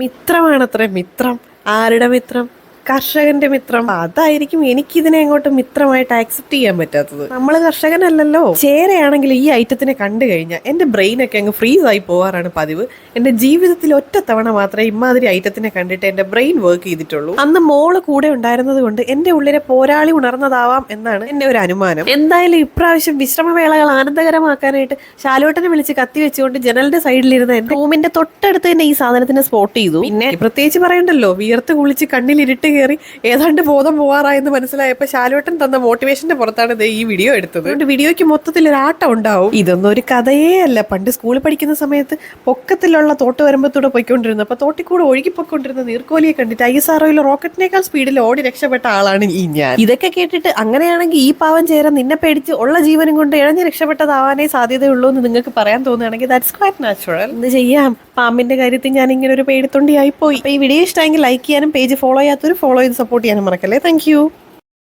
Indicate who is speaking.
Speaker 1: മിത്രമാണത്രേ മിത്രം. ആരുടെ മിത്രം? കർഷകന്റെ മിത്രം. അതായിരിക്കും എനിക്കിതിനെ അങ്ങോട്ട് മിത്രമായിട്ട് ആക്സെപ്റ്റ് ചെയ്യാൻ പറ്റാത്തത്. നമ്മൾ കർഷകനല്ലല്ലോ. ചേരയാണെങ്കിൽ ഈ ഐറ്റത്തിനെ കണ്ടു കഴിഞ്ഞാൽ എന്റെ ബ്രെയിനൊക്കെ അങ്ങ് ഫ്രീസ് ആയി പോവാറാണ് പതിവ്. എന്റെ ജീവിതത്തിൽ ഒറ്റ തവണ മാത്രമേ ഇമാതിരി ഐറ്റത്തിനെ കണ്ടിട്ട് എന്റെ ബ്രെയിൻ വർക്ക് ചെയ്തിട്ടുള്ളൂ. അന്ന് മോൾ കൂടെ ഉണ്ടായിരുന്നത് കൊണ്ട് എന്റെ ഉള്ളിലെ പോരാളി ഉണർന്നതാവാം എന്നാണ് എന്റെ ഒരു അനുമാനം. എന്തായാലും ഇപ്രാവശ്യം വിശ്രമവേളകൾ ആനന്ദകരമാക്കാനായിട്ട് ശാലോട്ടനെ വിളിച്ച് കത്തി വെച്ചുകൊണ്ട് ജനലിന്റെ സൈഡിലിരുന്ന എന്റെ റൂമിന്റെ തൊട്ടടുത്ത് തന്നെ ഈ സാധനത്തിനെ സ്പോട്ട് ചെയ്തു. പിന്നെ പ്രത്യേകിച്ച് പറയണ്ടല്ലോ വിയർത്ത് കുളിച്ച് കണ്ണിൽ ഇരുട്ട് കയറി ഏതാണ്ട് ബോധം പോവാറായെന്ന് മനസ്സിലായപ്പോ ശാലുവട്ടൻ തന്ന മോട്ടിവേഷന്റെ പുറത്താണ് ഇത് ഈ വീഡിയോ എടുത്തത്. അതുകൊണ്ട് വീഡിയോയ്ക്ക് മൊത്തത്തിൽ ഒരു ആട്ടം ഉണ്ടാവും ഇതൊന്നും ഒരു കഥയേ അല്ല. പണ്ട് സ്കൂളിൽ പഠിക്കുന്ന സമയത്ത് പൊക്കത്തിലുള്ള തോട്ട് വരുമ്പത്തൂടെ പോയിക്കൊണ്ടിരുന്നു. അപ്പൊ തോട്ടിക്കൂടെ ഒഴുകിപ്പോയിക്കൊണ്ടിരുന്ന നീർക്കോലിയെ കണ്ടിട്ട് ഐ എസ് ആർഒയിൽ റോക്കറ്റിനേക്കാൾ സ്പീഡിൽ ഓടി രക്ഷപ്പെട്ട ആളാണ് ഈ ഞാൻ. ഇതൊക്കെ കേട്ടിട്ട് അങ്ങനെയാണെങ്കിൽ ഈ പാവം ചേരാൻ നിന്നെ പേടിച്ച് ഉള്ള ജീവനും കൊണ്ട് ഇഴഞ്ഞ് രക്ഷപ്പെട്ടതാവാനേ സാധ്യതയുള്ളൂ എന്ന് നിങ്ങൾക്ക് പറയാൻ തോന്നുകയാണെങ്കിൽ ദാറ്റ്സ് ക്വൈറ്റ് നാച്ചുറൽ എന്ത് ചെയ്യാം? പാമ്പിന്റെ കാര്യത്തിൽ ഞാൻ ഇങ്ങനെ ഒരു പേടിത്തൊണ്ടിയായി പോയി ഈ വീഡിയോ ഇഷ്ടമെങ്കിൽ ലൈക്ക് ചെയ്യാനും പേജ് ഫോളോ ചെയ്യാത്തൊരു ഫോളോ ചെയ്ത് സപ്പോർട്ട് ചെയ്യാനും മറക്കല്ലേ. താങ്ക്